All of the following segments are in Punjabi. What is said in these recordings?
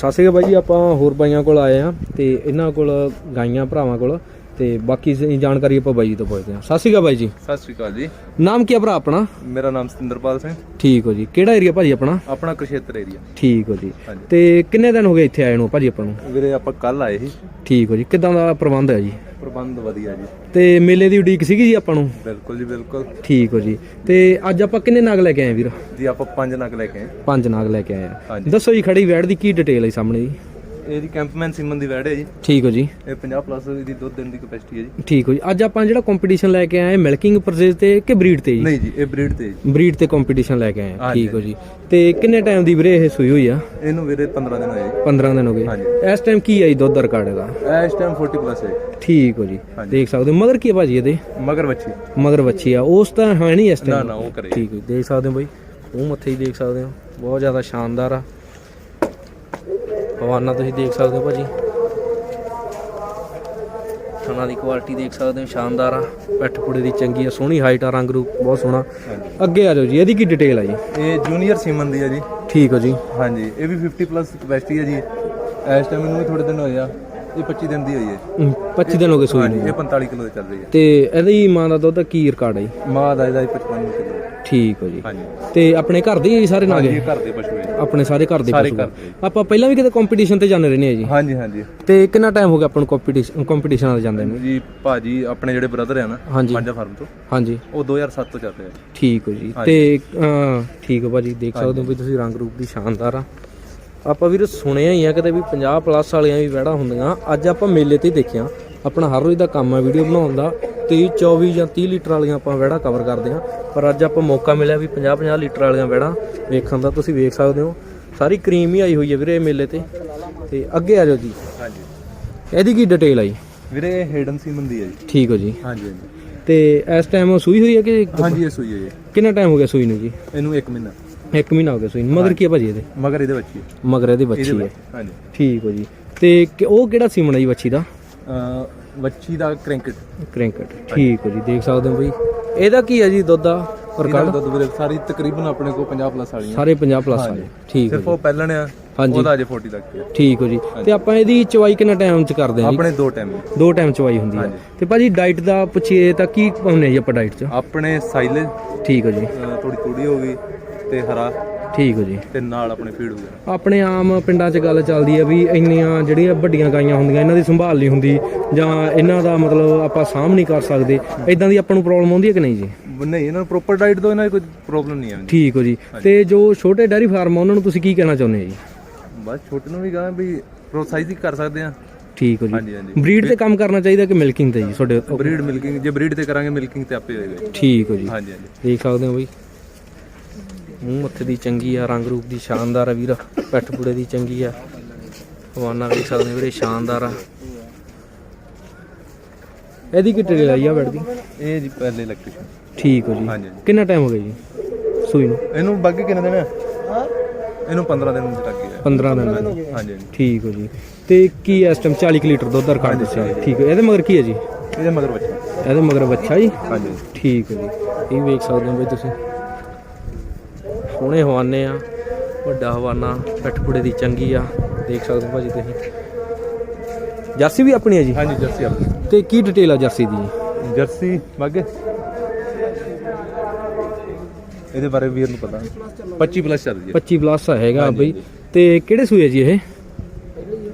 ਸਤਿ ਸ਼੍ਰੀ ਅਕਾਲ ਬਾਈ ਜੀ ਆਪਾਂ ਹੋਰ ਬਾਈਆਂ ਕੋਲ ਆਏ ਆ ਤੇ ਇਹਨਾਂ ਕੋਲ ਗਾਈਆਂ ਭਰਾਵਾਂ ਕੋਲ ਤੇ ਬਾਕੀ ਸ- ਜਾਣਕਾਰੀ ਆਪਾਂ ਬਾਈ ਜੀ ਤੋਂ ਪੁੱਛਦੇ ਆ ਸਤਿ ਸ਼੍ਰੀ ਅਕਾਲ ਬਾਈ ਜੀ। ਸਤਿ ਸ਼੍ਰੀ ਅਕਾਲ ਜੀ। ਨਾਮ ਕੀ ਆ ਭਰਾ ਆਪਣਾ? ਮੇਰਾ ਨਾਮ ਸਤਿੰਦਰਪਾਲ ਸਿੰਘ। ਠੀਕ ਹੋ ਜੀ। ਕਿਹੜਾ ਏਰੀਆ ਭਾਜੀ ਆਪਣਾ? ਆਪਣਾ ਕੁਰਸ਼ੇਤਰ ਏਰੀਆ ਠੀਕ ਹੋ ਜੀ। ਹਾਂਜੀ। ਤੇ ਕਿੰਨੇ ਦਿਨ ਹੋ ਗਏ ਇੱਥੇ ਆਏ ਨੂੰ ਭਾਜੀ ਆਪਾਂ ਨੂੰ? ਵੀਰੇ ਆਪਾਂ ਕੱਲ ਆਏ ਸੀ। ਠੀਕ ਹੋ ਜੀ। ਕਿਦਾਂ ਦਾ ਪ੍ਰਬੰਧ ਹੈ ਜੀ? ਪ੍ਰਬੰਧ ਵਧੀਆ ਜੀ। ਤੇ ਮੇਲੇ ਦੀ ਉਡੀਕ ਸੀਗੀ ਜੀ ਆਪਾਂ ਨੂੰ? ਬਿਲਕੁਲ ਜੀ ਬਿਲਕੁਲ। ਠੀਕ ਹੋ ਜੀ। ਤੇ ਅੱਜ ਆਪਾਂ ਕਿੰਨੇ ਨਗ ਲੈ ਕੇ ਆਏ ਵੀਰ? ਜੀ ਆਪਾਂ ਪੰਜ ਨਗ ਲੈ ਕੇ ਆਏ। ਪੰਜ ਨਗ ਲੈ ਕੇ ਆਏ ਆ। ਹਾਂਜੀ। ਦੱਸੋ ਜੀ ਖੜੀ ਵੈੜ ਦੀ ਕੀ ਡਿਟੇਲ ਹੈ ਸਾਹਮਣੇ ਜੀ? ਇਹ ਜੀ ਕੈਂਪਮੈਨ ਸਿਮਨ ਦੀ ਵੈੜ ਹੈ ਜੀ। ਠੀਕ ਹੋ ਜੀ। ਇਹ 50 ਪਲੱਸ ਦੀ ਦੁੱਧ ਦੇਣ ਦੀ ਕਪੈਸਿਟੀ ਹੈ ਜੀ। ਠੀਕ ਹੋ ਜੀ। ਅੱਜ ਆਪਾਂ ਜਿਹੜਾ ਕੰਪੀਟੀਸ਼ਨ ਲੈ ਕੇ ਆਏ ਮਿਲਕਿੰਗ ਪਰਚੇਜ਼ ਤੇ ਕਿ ਬਰੀਡ ਤੇ ਜੀ? ਨਹੀਂ ਜੀ ਇਹ ਬਰੀਡ ਤੇ ਜੀ। ਬਰੀਡ ਤੇ ਕੰਪੀਟੀਸ਼ਨ ਲੈ ਕੇ ਆਏ ਠੀਕ ਹੋ ਜੀ। ਤੇ ਕਿੰਨੇ ਟਾਈਮ ਦੀ ਵੀਰੇ ਇਹ ਸੂਈ ਹੋਈ ਆ? ਇਹਨੂੰ ਵੀਰੇ 15 ਦਿਨ ਹੋਏ 15 ਦਿਨ ਹੋ ਗਏ। ਹਾਂਜੀ। ਇਸ ਟਾਈਮ ਕੀ ਆ ਜੀ ਦੁੱਧ ਦਾ ਰਿਕਾਰਡ ਇਹਦਾ? ਜੀ ਇਸ ਟਾਈਮ 40 ਪਲੱਸ ਹੈ ਠੀਕ ਹੋ ਜੀ। ਦੇਖ ਸਕਦੇ ਹੋ। ਮਗਰ ਕੀ ਭਾਜੀ ਇਹਦੇ? ਮਗਰ ਬੱਚੀ ਮਗਰ ਬੱਚੀ ਆ। ਉਸ ਤਾਂ ਹੈ ਨਹੀਂ ਇਸ ਨਾ ਟਾਈਮ ਨਾ ਉਹ ਕਰੇ। ਠੀਕ ਹੈ ਦੇਖ ਸਕਦੇ ਹੋ ਬਾਈ। ਉਹ ਮੱਥੇ ਹੀ ਦੇਖ ਸਕਦੇ ਹੋ। ਬਹੁਤ ਜ਼ਿਆਦਾ ਸ਼ਾਨਦਾਰ ਆ। ਹਵਾਨਾ ਤੁਸੀਂ ਦੇਖ ਸਕਦੇ ਹੋ ਭਾਜੀ। ਥਣਾ ਦੀ ਕੁਆਲਿਟੀ ਦੇਖ ਸਕਦੇ ਹੋ ਸ਼ਾਨਦਾਰ ਆ। ਪਿੱਠ ਪੁੜੇ ਦੀ ਚੰਗੀ ਆ ਸੋਹਣੀ ਹਾਈਟ ਆ ਰੰਗ ਰੂਪ ਬਹੁਤ ਸੋਹਣਾ। ਅੱਗੇ ਆ ਜਾਓ ਜੀ ਇਹਦੀ ਕੀ ਡਿਟੇਲ ਆ ਜੀ? ਇਹ ਜੂਨੀਅਰ ਸਿਮਨ ਦੀ ਹੈ ਜੀ। ਠੀਕ ਹੋ ਜੀ। ਹਾਂਜੀ ਇਹ ਵੀ 50 ਪਲੱਸ ਕਪੈਸਿਟੀ ਹੈ ਜੀ। ਇਸ ਟਾਈਮ ਇਹਨੂੰ ਵੀ ਥੋੜੇ ਦਿਨ ਹੋਏ ਆ ਇਹ 25 ਦਿਨ ਦੀ ਹੋਈ ਹੈ। ਜੀ। ਹਮ, 25 ਦਿਨ ਹੋ ਗਏ ਸੂਈ ਨੂੰ। ਇਹ 45 ਕਿਲੋ ਦੀ ਚੱਲ ਰਹੀ ਹੈ। ਤੇ ਇਹਦੀ ਮਾਂ ਦਾ ਦੁੱਧ ਦਾ ਕੀ ਰਿਕਾਰਡ ਹੈ ਜੀ? ਮਾਂ ਦਾ ਇਹਦਾ 55 ਕਿਲੋ ਠੀਕ ਹੋ ਜੀ। ਹਾਂਜੀ। ਤੇ ਆਪਣੇ ਘਰ ਦੇ ਹੀ ਸਾਰੇ ਹਾਂਜੀ ਨਾਗੇ? ਇਹ ਘਰ ਦੇ ਪਸ਼ੂ ਹੈ ਆਪਣੇ ਸਾਰੇ ਘਰ ਦੇ ਸਾਰੇ ਪਸ਼ੂ ਘਰ ਆ। ਦੇ। ਆਪਾਂ ਪਹਿਲਾਂ ਵੀ ਕਿਤੇ ਕੰਪੀਟੀਸ਼ਨ ਤੇ ਜਾਂਦੇ ਰਹਿੰਦੇ ਆ ਜੀ। ਹਾਂਜੀ ਹਾਂਜੀ। ਤੇ ਕਿੰਨਾ ਟਾਈਮ ਹੋ ਗਿਆ ਆਪਾਂ ਨੂੰ ਕੰਪੀਟੀਸ਼ਨ ਕੰਪੀਟੀਸ਼ਨਾਂ ਤੇ ਜਾਂਦੇ ਨੂੰ? ਜੀ ਭਾਜੀ ਆਪਣੇ ਜਿਹੜੇ ਬ੍ਰਦਰ ਆ ਨਾ ਹਾਂਜੀ। ਮਾਂਜਾ ਫਾਰਮ ਤੋਂ ਹਾਂਜੀ। ਉਹ 2007 ਤੋਂ ਚੱਲ ਰਹੇ ਆ ਠੀਕ ਹੋ ਜੀ। ਤੇ ਠੀਕ ਹੋ ਭਾਜੀ ਦੇਖ ਸਕਦੇ ਹੋ ਵੀ ਤੁਸੀਂ ਰੰਗ ਰੂਪ ਦੀ ਸ਼ਾਨਦਾਰ ਆ। ਆਪਾਂ ਵੀਰ ਸੁਣਿਆ ਹੀ ਆ ਕਿਤੇ ਵੀ 50 ਪਲੱਸ ਵਾਲੀਆਂ ਵੀ ਵੜਾ ਹੁੰਦੀਆਂ। ਅੱਜ ਆਪਾਂ ਮੇਲੇ ਤੇ ਹੀ ਦੇਖਿਆ। ਆਪਣਾ ਹਰ ਰੋਜ਼ ਦਾ ਕੰਮ ਹੈ ਵੀਡੀਓ ਬਣਾਉਣ ਦਾ। 23 24 ਜਾਂ 30 ਲੀਟਰ ਵਾਲੀਆਂ ਆਪਾਂ ਵੜਾ ਕਵਰ ਕਰਦੇ ਆ ਪਰ ਅੱਜ ਆਪਾਂ ਮੌਕਾ ਮਿਲਿਆ ਵੀ 50 50 ਲੀਟਰ ਵਾਲੀਆਂ ਵੜਾ ਵੇਖਣ ਦਾ। ਤੁਸੀਂ ਵੇਖ ਸਕਦੇ ਹੋ। ਸਾਰੀ ਕਰੀਮ ਹੀ ਆਈ ਹੋਈ ਹੈ ਵੀਰੇ ਇਹ ਮੇਲੇ ਤੇ। ਤੇ ਅੱਗੇ ਆ ਜਾਓ ਜੀ। ਹਾਂਜੀ। ਇਹਦੀ ਕੀ ਡਿਟੇਲ ਆਈ ਵੀਰੇ ਇਹ ਹੇਡਨ ਸੀਮਨ ਦੀ ਹੈ ਜੀ। ਠੀਕ ਹੋ ਜੀ। ਹਾਂਜੀ ਹਾਂਜੀ। ਤੇ ਇਸ ਟਾਈਮ ਸੂਈ ਹੋਈ ਹੈ ਕਿ ਹਾਂਜੀ ਇਹ ਸੂਈ ਹੈ ਜੀ। ਕਿੰਨਾ ਟਾਈਮ ਹੋ ਗਿਆ ਸੂਈ ਨੂੰ ਜੀ? ਇਹਨੂੰ 1 ਮਹੀਨਾ। ਇੱਕ ਮਹੀਨਾ ਹੋ ਗਿਆ ਸੂਈ ਮਗਰ ਕੀ ਹੈ ਭਾਜੀ ਇਹਦੇ? ਮਗਰ ਇਹਦੇ ਬੱਚੀ ਮਗਰ ਇਹਦੇ ਬੱਚੀ ਹੈ। ਹਾਂਜੀ। ਠੀਕ ਹੋ ਜੀ। ਤੇ ਉਹ ਕਿਹੜਾ ਸੀਮਣ ਹੈ ਜੀ ਬੱਚੀ ਦਾ? ਬੱਚੀ ਦਾ ਕ੍ਰਿੰਕਟ। ਕ੍ਰਿੰਕਟ ਠੀਕ ਹੋ ਜੀ ਦੇਖ ਸਕਦੇ ਹੋ ਬਈ। ਇਹਦਾ ਕੀ ਹੈ ਜੀ ਦੁੱਧ ਦਾ ਰਿਕਾਰਡ ਦੁੱਧ ਵੀਰੇ ਸਾਰੀ ਤਕਰੀਬਨ ਆਪਣੇ ਕੋਲ 50 ਪਲੱਸ ਵਾਲੀਆਂ ਸਾਰੇ 50 ਪਲੱਸ ਵਾਲੇ ਠੀਕ ਹੋ ਸਿਰਫ ਉਹ ਪਹਿਲਣ ਆ ਹਾਂਜੀ। ਉਹਦਾ ਅਜੇ 40 ਤੱਕ ਹੈ। ਠੀਕ ਹੋ ਜੀ। ਤੇ ਆਪਾਂ ਇਹਦੀ ਚਵਾਈ ਕਿੰਨਾ ਟਾਈਮ ਚ ਕਰਦੇ ਹਾਂ ਜੀ? ਆਪਣੇ ਦੋ ਟਾਈਮ ਦੋ ਟਾਈਮ ਚਵਾਈ ਹੁੰਦੀ ਹੈ। ਤੇ ਭਾਜੀ ਡਾਈਟ ਦਾ ਪੁੱਛੀਏ ਤਾਂ ਕੀ ਪਾਉਂਦੇ ਜੀ ਆਪਾਂ ਡਾਈਟ ਚ? ਆਪਣੇ ਸਾਈਲੇਜ ਠੀਕ ਹੋ ਜੀ। ਥੋੜੀ ਥੋੜੀ ਹੋ ਗਈ ਤੇ ਹਰਾ। ਠੀਕ ਹੋ ਜੀ। ਤੇ ਨਾਲ ਆਪਣੇ ਫੀਡ ਵਗੈਰਾ? ਆਪਣੇ ਆਮ ਪਿੰਡਾਂ 'ਚ ਗੱਲ ਚੱਲਦੀ ਹੈ ਵੀ ਇੰਨੀਆਂ ਜਿਹੜੀਆਂ ਵੱਡੀਆਂ ਗਾਈਆਂ ਹੁੰਦੀਆਂ ਇਹਨਾਂ ਦੀ ਸੰਭਾਲ ਨਹੀਂ ਹੁੰਦੀ ਜਾਂ ਇਹਨਾਂ ਦਾ ਮਤਲਬ ਆਪਾਂ ਸਾਂਭ ਨਹੀਂ ਕਰ ਸਕਦੇ। ਇਦਾਂ ਦੀ ਆਪਾਂ ਨੂੰ ਪ੍ਰੋਬਲਮ ਆਉਂਦੀ ਹੈ ਕਿ ਨਹੀਂ ਜੀ? ਨਹੀਂ ਇਹਨਾਂ ਨੂੰ ਪ੍ਰੋਪਰ ਡਾਈਟ ਦੋ ਇਹਨਾਂ ਦੀ ਕੋਈ ਪ੍ਰੋਬਲਮ ਨਹੀਂ ਆਉਂਦੀ ਠੀਕ ਹੋ ਜੀ। ਤੇ ਜੋ ਛੋਟੇ ਡੈਰੀ ਫਾਰਮ ਆ ਉਹਨਾਂ ਨੂੰ ਤੁਸੀਂ ਕੀ ਕਹਿਣਾ ਚਾਹੁੰਦੇ ਆ ਜੀ? ਬਸ ਛੋਟੇ ਨੂੰ ਵੀ ਕਹਾਂ ਵੀ ਪ੍ਰੋਸਾਈਜ਼ ਹੀ ਕਰ ਸਕਦੇ ਆ। ਠੀਕ ਹੋ ਜੀ। ਹਾਂਜੀ ਹਾਂਜੀ। ਬਰੀਡ ਤੇ ਕੰਮ ਕਰਨਾ ਚਾਹੀਦਾ ਕਿ ਮਿਲਕਿੰਗ ਤੇ ਜੀ ਤੁਹਾਡੇ ਬਰੀਡ ਮਿਲਕਿੰਗ ਜੇ ਬਰੀਡ ਤੇ ਕਰਾਂਗੇ ਮਿਲਕਿੰਗ ਤੇ ਆਪੇ ਹੋਏਗਾ। ਠੀਕ ਹੋ ਜੀ। ਹਾਂਜੀ ਹਾਂਜੀ। ਦੇਖ ਸਕਦੇ ਹੋ ਬਈ। ਮੂੰਹ ਮੱਥੇ ਦੀ ਚੰਗੀ ਆ ਰੰਗ ਰੂਪ ਦੀ ਸ਼ਾਨਦਾਰ ਆ ਵੀਰ ਪੈਠ ਪੂੜੇ ਦੀ ਚੰਗੀ ਆ। ਹਵਾਨਾ ਵੇਖ ਸਕਦੇ ਵੀਰੇ ਸ਼ਾਨਦਾਰ ਆ। ਇਹਦੀ ਕੀ ਟ੍ਰੇਲ ਆਈ ਆ ਬੈਠ ਦੀ? ਇਹ ਜੀ ਪਹਿਲੇ ਇਲੈਕਟ੍ਰੀਸ਼ੀਅਨ ਠੀਕ ਹੋ ਜੀ। ਕਿੰਨਾ ਟਾਈਮ ਹੋ ਗਿਆ ਜੀ? ਸੂਈ ਨੂੰ? ਇਹਨੂੰ ਬਾਕੀ ਕਿੰਨੇ ਦਿਨ ਆ? ਇਹਨੂੰ 15 ਦਿਨ ਤੱਕ ਹੀ ਹੈ 15 ਦਿਨ। ਹਾਂਜੀ ਠੀਕ ਹੋ ਜੀ। ਤੇ ਕੀ ਇਸ ਟਾਈਮ 40 ਕੁ ਲੀਟਰ ਦੁੱਧ ਦਾ ਰਿਕਾਰਡ ਦੱਸਿਆ? ਠੀਕ ਹੈ ਇਹਦੇ ਮਗਰ ਕੀ ਹੈ ਜੀ? ਇਹਦੇ ਮਗਰ ਬੱਚਾ। ਇਹਦੇ ਮਗਰ ਬੱਚਾ ਜੀ? ਹਾਂਜੀ। ਠੀਕ ਹੈ ਜੀ। ਇਹ ਵੇਖ ਸਕਦੇ ਹੋ ਬਈ ਤੁਸੀਂ। ਸੋਹਣੇ ਹਵਾਨੇ ਆ ਵੱਡਾ ਹਵਾਨਾ ਪਿੱਠਪੁੜੇ ਦੀ ਚੰਗੀ ਆ ਦੇਖ ਸਕਦੇ ਹੋ ਭਾਜੀ ਤੁਸੀਂ। ਜਰਸੀ ਵੀ ਆਪਣੀ ਹੈ ਜੀ? ਹਾਂਜੀ ਜਰਸੀ ਆਪਣੀ। ਤੇ ਕੀ ਡਿਟੇਲ ਆ ਜਰਸੀ ਦੀ? ਜੀ ਜਰਸੀ ਬਾਗੇ? ਇਹਦੇ ਬਾਰੇ ਵੀਰ ਨੂੰ ਪਤਾ। 25 ਪਲੱਸ ਚੱਲ ਰਹੀ 25 ਪਲੱਸ ਹੈਗਾ ਬਈ। ਤੇ ਕਿਹੜੇ ਸੂਏ ਜੀ ਇਹ?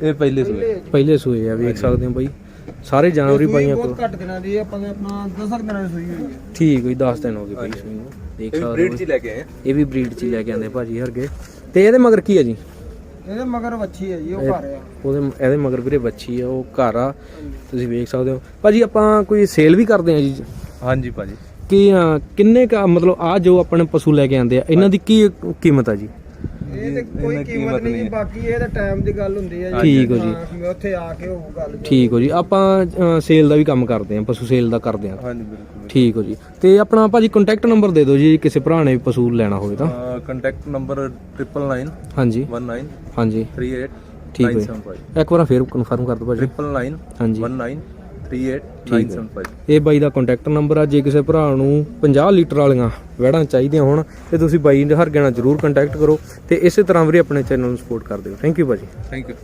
ਇਹ ਪਹਿਲੇ ਸੂਏ। ਪਹਿਲੇ ਸੂਏ ਆ ਵੇਖ ਸਕਦੇ ਹੋ ਬਈ। ਸਾਰੇ ਜਾਨਵਰੀ ਪਾਈਆਂ ਕੋਲ। ਘੱਟ ਦਿਨਾਂ ਦੀ ਆਪਾਂ ਆਪਣਾ 10 ਦਿਨਾਂ ਦੀ ਸੂਈ ਹੋਈ ਹੈ। ਠੀਕ ਹੋਈ 10 ਦਿਨ ਹੋ ਗਏ ਬਈ ਸੂਈ ਨੂੰ। ਦੇਖ ਇਹ ਸਕਦੇ ਬਰੀਡ ਹੋ ਚ ਹੀ ਲੈ ਕੇ ਆਏ ਆ। ਇਹ ਵੀ ਬਰੀਡ ਚ ਲੈ ਕੇ ਆਂਦੇ ਭਾਜੀ ਹਰਗੇ। ਤੇ ਇਹਦੇ ਮਗਰ ਕੀ ਹੈ ਜੀ? ਇਹਦੇ ਮਗਰ ਵੱਛੀ ਹੈ ਜੀ ਉਹ ਘਰ ਆ। ਉਹਦੇ ਇਹਦੇ ਮਗਰ ਵੀਰੇ ਬੱਚੀ ਆ ਉਹ ਘਰ ਆ। ਤੁਸੀਂ ਵੇਖ ਸਕਦੇ ਹੋ। ਭਾਜੀ ਆਪਾਂ ਕੋਈ ਸੇਲ ਵੀ ਕਰਦੇ ਆ ਜੀ? ਹਾਂਜੀ ਭਾਜੀ। ਕਿ ਕਿੰਨੇ ਕਾ ਮਤਲਬ ਆ ਜੋ ਆਪਣੇ ਪਸ਼ੂ ਲੈ ਕੇ ਆਂਦੇ ਆ ਇਹਨਾਂ ਦੀ ਕੀ ਕੀਮਤ ਆ ਜੀ? ਇਹ ਤੇ ਕੋਈ ਕੀਮਤ ਨਹੀਂ ਜੀ, ਬਾਕੀ ਇਹ ਤਾਂ ਟਾਈਮ ਦੀ ਗੱਲ ਹੁੰਦੀ ਹੈ ਠੀਕ ਹੋ ਜੀ। ਹਾਂ, ਉੱਥੇ ਆ ਕੇ ਉਹ ਗੱਲ ਠੀਕ ਹੋ ਜੀ। ਆਪਾਂ ਸੇਲ ਦਾ ਵੀ ਕੰਮ ਕਰਦੇ ਆ ਪਸ਼ੂ ਸੇਲ ਦਾ ਕਰਦੇ ਆ ਹਾਂਜੀ ਬਿਲਕੁਲ। ਠੀਕ ਹੋ ਜੀ। ਤੇ ਆਪਣਾ ਭਾਜੀ ਕੰਟੈਕਟ ਨੰਬਰ ਦੇ ਦਿਓ ਜੀ ਕਿਸੇ ਭਰਾ ਨੇ ਵੀ ਪਸ਼ੂ ਲੈਣਾ ਹੋਵੇ ਤਾਂ। ਕੰਟੈਕਟ ਨੰਬਰ 99 ਹਾਂਜੀ। 19 ਹਾਂਜੀ। 38 ਠੀਕ ਹੈ ਜੀ। 975 ਇੱਕ ਵਾਰ ਫੇਰ ਕਨਫਰਮ ਕਰ ਦਿਓ ਭਾਜੀ। 99 ਹਾਂਜੀ। 19 38975. ਇਹ ਬਾਈ ਦਾ ਕੰਟੈਕਟ ਨੰਬਰ ਆ ਜੇ ਕਿਸੇ ਭਰਾ ਨੂੰ 50 ਲੀਟਰ ਵਾਲੀਆਂ ਵੈੜਾਂ ਚਾਹੀਦੀਆਂ ਹੋਣ ਤੇ ਤੁਸੀਂ ਬਾਈ ਹਰਗੇ ਨਾਲ ਜਰੂਰ ਕੰਟੈਕਟ ਕਰੋ ਤੇ ਇਸੇ ਤਰ੍ਹਾਂ ਵੀਰੇ ਆਪਣੇ ਚੈਨਲ ਨੂੰ ਸਪੋਰਟ ਕਰ ਦਿਓ। ਥੈਂਕ ਯੂ ਭਾਜੀ। Thank you